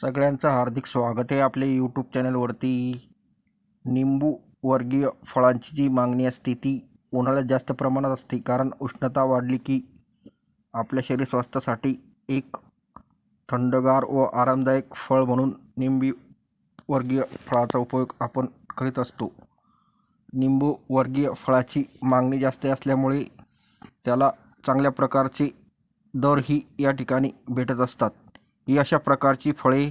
सगळ्यांचं हार्दिक स्वागत आहे आपल्या यूट्यूब चॅनलवरती निंबू वर्गीय फळांची जी मागणी असते ती उन्हाळ्यात जास्त प्रमाणात असते कारण उष्णता वाढली की आपल्या शरीर स्वास्थ्यासाठी एक थंडगार व आरामदायक फळ म्हणून निंबी वर्गीय फळाचा उपयोग आपण करीत असतो. निंबू वर्गीय फळाची मागणी जास्त असल्यामुळे त्याला चांगल्या प्रकारचे दरही या ठिकाणी भेटत असतात. ही अशा प्रकारची फळे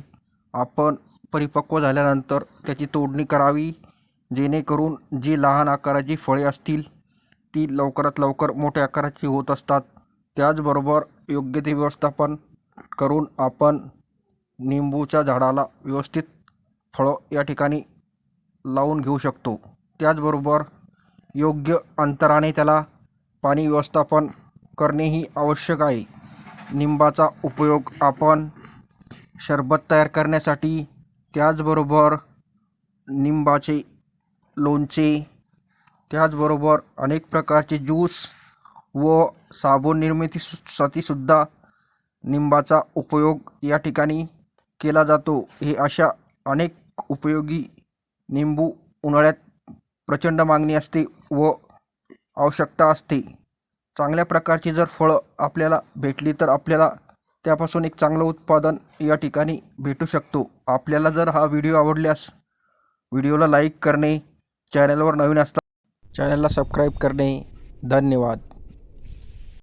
आपण परिपक्व झाल्यानंतर त्याची तोडणी करावी जेणेकरून जी लहान आकाराची फळे असतील ती लवकरात लवकर मोठ्या आकाराची होत असतात. त्याचबरोबर योग्य ते व्यवस्थापन करून आपण निंबूच्या झाडाला व्यवस्थित फळं या ठिकाणी लावून घेऊ शकतो. त्याचबरोबर योग्य अंतराने त्याला पाणी व्यवस्थापन करणेही आवश्यक आहे. निंबाचा उपयोग आपण सरबत तयार करण्यासाठी त्याचबरोबर निंबाचे लोणचे त्याचबरोबर अनेक प्रकारचे ज्यूस व साबण निर्मितीसाठी सुद्धा निंबाचा उपयोग या ठिकाणी केला जातो. हे अशा अनेक उपयोगी निंबू उन्हाळ्यात प्रचंड मागणी असते व आवश्यकता असते. चांगल्या प्रकारची जर फळं आपल्याला भेटली तर आपल्याला त्यापासून एक चांगलं उत्पादन या ठिकाणी भेटू शकतो. आपल्याला जर हा व्हिडिओ आवडल्यास व्हिडिओला लाईक करणे चॅनलवर नवीन असता चॅनलला सबस्क्राईब करणे. धन्यवाद.